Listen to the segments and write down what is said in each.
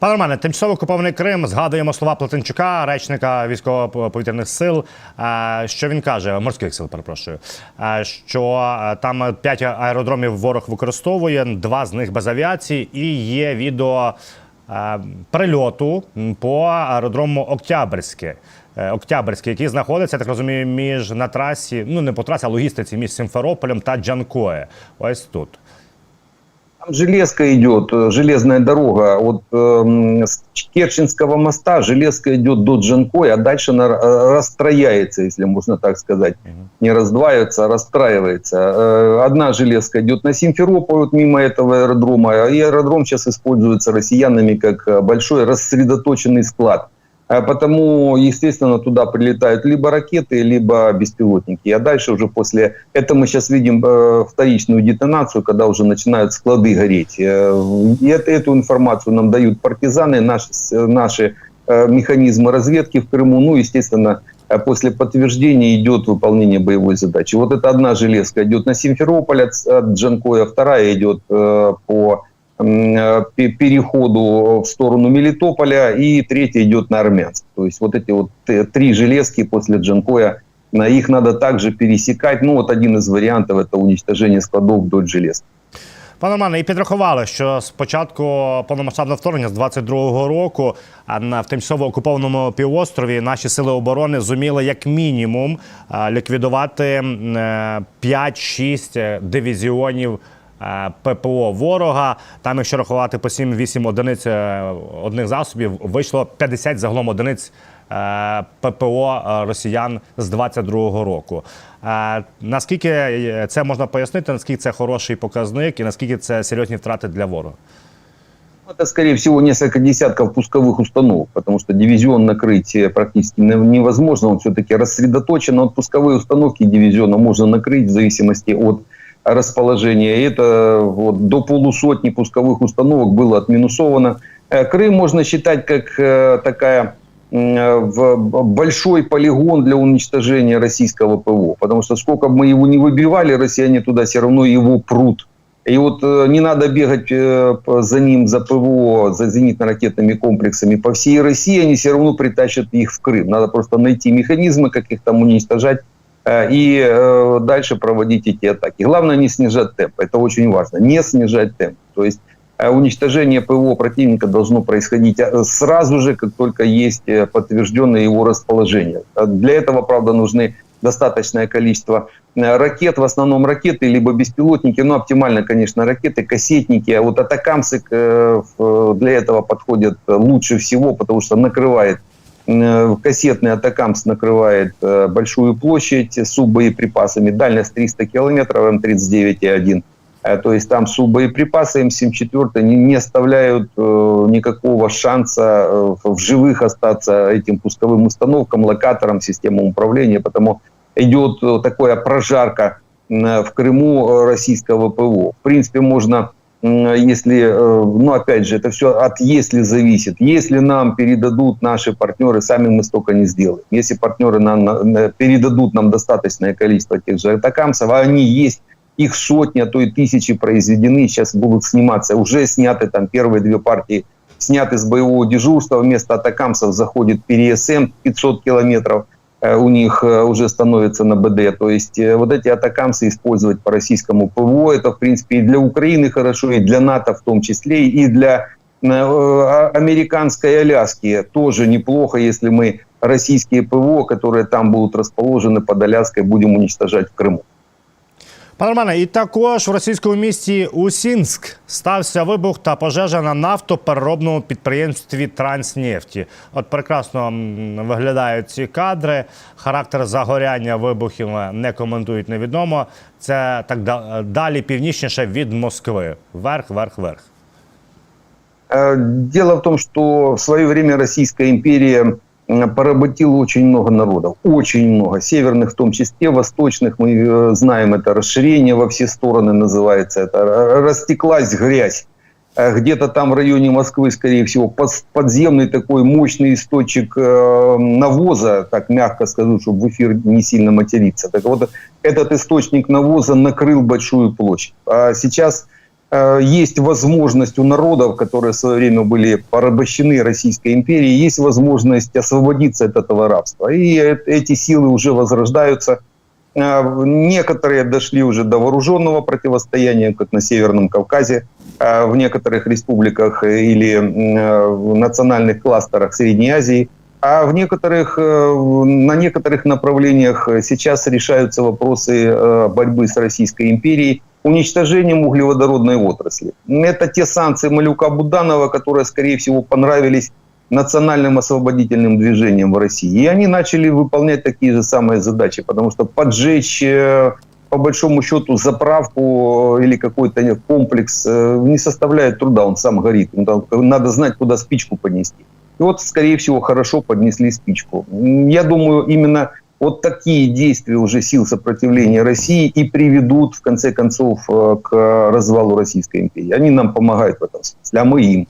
Пане Романе, тимчасово окупований Крим. Згадуємо слова Плетенчука, речника військово-повітряних сил. е, Що він каже, морських сил, перепрошую, е, що е, там п'ять аеродромів ворог використовує, два з них без авіації, і є відео прильоту по аеродрому Октябрьське. Октябрьський, який знаходиться, так розумію, між на трасі, ну не по трасі, а логістиці між Сімферополем та Джанкое. Ось тут. Там железка идет, э, железная дорога от эм, с Керченского моста, железка идет до Джанкой, а дальше она э, расстрояется, если можно так сказать. Не раздваивается, а расстраивается. Э, Одна железка идет на Симферополь, вот мимо этого аэродрома, и аэродром сейчас используется россиянами как э, большой рассредоточенный склад. А Потому, естественно, туда прилетают либо ракеты, либо беспилотники. А дальше уже после... Это мы сейчас видим э, вторичную детонацию, когда уже начинают склады гореть. Э, и это, эту информацию нам дают партизаны, наши, наши э, механизмы разведки в Крыму. Ну, естественно, после подтверждения идет выполнение боевой задачи. Вот эта одна железка идет на Симферополь от, от Джанкоя, вторая идет э, по переходу в сторону Мелитополя, и третья идет на Армянск. То есть вот эти вот э, три железки после Джанкоя, на их надо также пересекать. Ну вот один из вариантов это уничтожение складов вдоль желез. Пане Романе, і підрахували, що з початку повномасштабного вторгнення з 22-го року а на в тимчасово окупованому півострові наші сили оборони зуміли як мінімум а, ліквідувати м, е, 5-6 дивізіонів. е, ППО ворога, там, якщо рахувати по 7-8 одиниць е, одних засобів, вийшло 50 загалом одиниць е, ППО е, росіян з 22-го року. Е, Наскільки е, це можна пояснити, наскільки це хороший показник і наскільки це серйозні втрати для ворога? Это, скорее всего, несколько десятков пусковых установок, потому что дивизион накрыть э, практически не- невозможно. Он все-таки рассредоточен. Но вот пусковые установки дивизиона можно накрыть в зависимости от расположения. Это вот, до полусотни пусковых установок было отминусовано. Э, Крым можно считать как э, такая э, в большой полигон для уничтожения российского ПВО. Потому что сколько бы мы его не выбивали, россияне туда все равно его прут. И вот не надо бегать за ним, за ПВО, за зенитно-ракетными комплексами по всей России, они все равно притащат их в Крым. Надо просто найти механизмы, как их там уничтожать и э, дальше проводить эти атаки. Главное не снижать темп, это очень важно, не снижать темп. То есть э, уничтожение ПВО противника должно происходить э, сразу же, как только есть э, подтвержденное его расположение. Для этого, правда, нужны достаточное количество э, ракет, в основном ракеты, либо беспилотники, ну, оптимально, конечно, ракеты, кассетники, а вот атакамсы э, для этого подходят э, лучше всего, потому что накрывает э, кассетный атакамс накрывает э, большую площадь с суббоеприпасами, дальность 300 километров, М39И1. Э, То есть там суббоеприпасы М7-4 не, не оставляют э, никакого шанса э, в живых остаться этим пусковым установкам, локаторам, системам управления, потому идет э, такая прожарка м, в Крыму э, российского ПВО. В принципе, можно, если, э, ну опять же, это все от если зависит. Если нам передадут наши партнеры, сами мы столько не сделаем. Если партнеры нам на- на- передадут нам достаточное количество тех же атакамсов, а они есть, их сотни, а то и тысячи произведены, сейчас будут сниматься. Уже сняты там первые две партии, сняты с боевого дежурства. Вместо атакамсов заходит ПРСМ 500 километров. Э, У них э, уже становится на БД. То есть э, вот эти атакамсы использовать по российскому ПВО, это в принципе и для Украины хорошо, и для НАТО в том числе, и для а- американской Аляски тоже неплохо, если мы российские ПВО, которые там будут расположены под Аляской, будем уничтожать в Крыму. Пане Романе, і також в російському місті Усінськ стався вибух та пожежа на нафтопереробному підприємстві Транснефті. От прекрасно виглядають ці кадри. Характер загоряння вибухів не коментують невідомо. Це так далі північніше від Москви. Вверх, вверх, вверх. Э, Дело в том, что в свое время Российская империя м, поработила очень много народов, очень много, северных в том числе, восточных, мы э, знаем это расширение во все стороны называется, это растеклась грязь. Э, Где-то там в районе Москвы, скорее всего, подземный такой мощный источник э, навоза, так мягко скажу, чтобы в эфир не сильно материться. Так вот, этот источник навоза накрыл большую площадь. А сейчас есть возможность у народов, которые в свое время были порабощены Российской империей, есть возможность освободиться от этого рабства. И э- эти силы уже возрождаются. Э, Некоторые дошли уже до вооруженного противостояния, как на Северном Кавказе, э, в некоторых республиках или э, в национальных кластерах Средней Азии. А в некоторых, э, на некоторых направлениях сейчас решаются вопросы э, борьбы с Российской империей, уничтожением углеводородной отрасли. Это те санкции Малюка Буданова, которые, скорее всего, понравились национальным освободительным движением в России. И они начали выполнять такие же самые задачи, потому что поджечь э, по большому счету заправку или какой-то комплекс э, не составляет труда, он сам горит. Надо знать, куда спичку понести. И вот, скорее всего, хорошо поднесли спичку. Я думаю, именно вот такие действия уже сил сопротивления России и приведут, в конце концов, э, к развалу Российской империи. Они нам помогают в этом смысле, а мы им.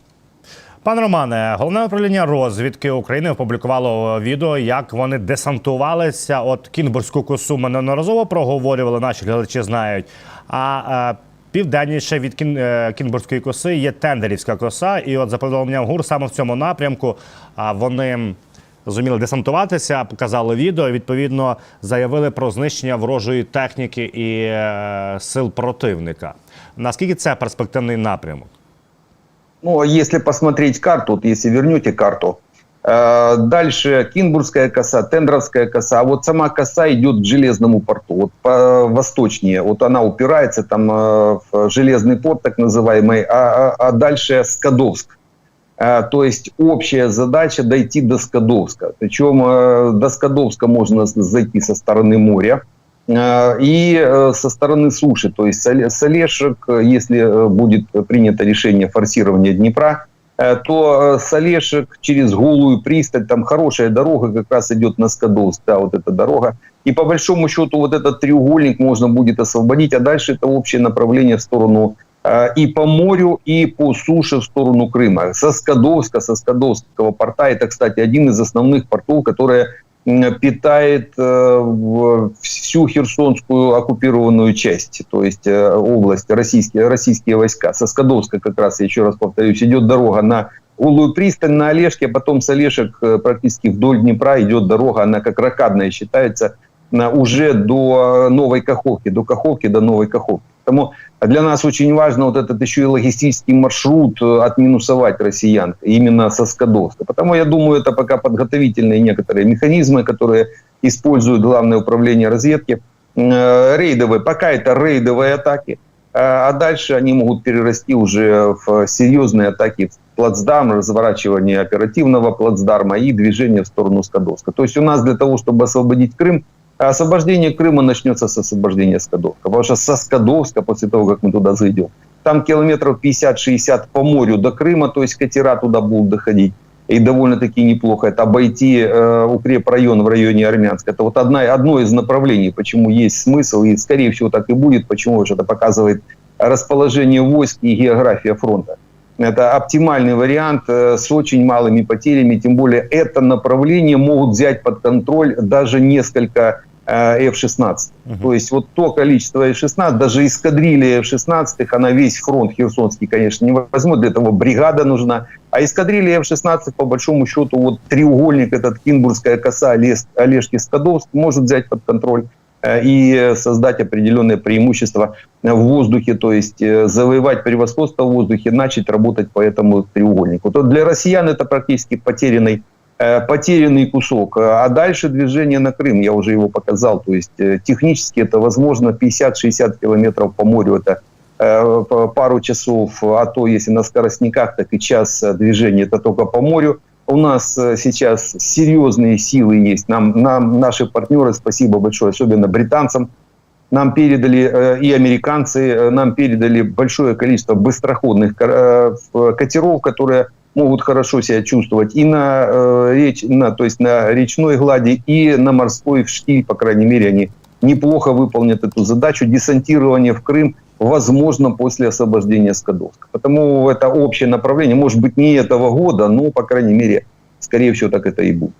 Пане Романе, головне управління розвідки України опублікувало відео, як вони десантувалися. От Кінбурзьку косу ми неодноразово проговорювали, наші глядачі знають. А е, південніше від Кін, е, Кінбурзької коси є Тендерівська коса. І от за повідомленням ГУР, саме в цьому напрямку а, вони зуміли десантуватися, показали відео. і, Відповідно, заявили про знищення ворожої техніки і е, сил противника. Наскільки це перспективний напрямок? Ну, а если посмотреть карту, вот если вернете карту, э, дальше Кинбургская коса, Тендровская коса, а вот сама коса идет к железному порту, вот по, восточнее, вот она упирается там э, в железный порт так называемый, а, а- а дальше Скадовск. Э, То есть общая задача дойти до Скадовска. Причем э, до Скадовска можно зайти со стороны моря э, и со стороны суши. То есть Соле- Солешек, если будет принято решение форсирования Днепра, то Солешек через Голую пристань, там хорошая дорога как раз идет на Скадовск, да, вот эта дорога. И по большому счету вот этот треугольник можно будет освободить, а дальше это общее направление в сторону и по морю, и по суше в сторону Крыма. Со Скадовска, со Скадовского порта, это, кстати, один из основных портов, который м, питает э, всю херсонскую оккупированную часть, то есть э, область, российские, российские войска. Со Скадовска как раз, я еще раз повторюсь, идет дорога на Голую пристань, на Олежке, а потом с Олешек э, практически вдоль Днепра идет дорога, она как ракадная считается, уже до Новой Каховки, до Каховки, до Новой Каховки. Поэтому для нас очень важно вот этот еще и логистический маршрут э, отминусовать россиян именно со Скадовска. Потому я думаю, это пока подготовительные некоторые механизмы, которые использует Главное управление разведки. Э, Рейдовые, пока это рейдовые атаки, э, а дальше они могут перерасти уже в серьезные атаки в плацдарм, разворачивание оперативного плацдарма и движение в сторону Скадовска. То есть у нас для того, чтобы освободить Крым, освобождение Крыма начнется с освобождения Скадовска. Потому что со Скадовска, после того, как мы туда зайдем, там километров 50-60 по морю до Крыма, то есть катера туда будут доходить. И довольно-таки неплохо это обойти э, укрепрайон в районе Армянска. Это вот одна, одно из направлений, почему есть смысл, и скорее всего так и будет, почему что это показывает расположение войск и география фронта. Это оптимальный вариант э, с очень малыми потерями, тем более это направление могут взять под контроль даже несколько э, F-16. То есть вот то количество F-16, даже эскадрилья F-16, она весь фронт Херсонский, конечно, не возьмет, для этого бригада нужна. А эскадрилья F-16, по большому счету, вот треугольник, этот Кинбургская коса, Олежки, Скадовск, может взять под контроль э, и создать определенное преимущество в воздухе, то есть э, завоевать превосходство в воздухе, начать работать по этому треугольнику. То для россиян это практически потерянный потерянный кусок. А дальше движение на Крым, я уже его показал. То есть э, технически это возможно 50-60 километров по морю. Это э, пару часов, а то если на скоростниках, так и час э, движения. Это только по морю. У нас э, сейчас серьезные силы есть. Нам, нам наши партнеры, спасибо большое, особенно британцам, нам передали, э, и американцы э, нам передали большое количество быстроходных э, катеров, которые могут хорошо себя чувствовать и на, э, реч, на, то есть на речной глади, и на морской в штиль, по крайней мере, они неплохо выполнят эту задачу. Десантирование в Крым возможно после освобождения Скадовска. Потому это общее направление, может быть, не этого года, но, по крайней мере, скорее всего, так это и будет.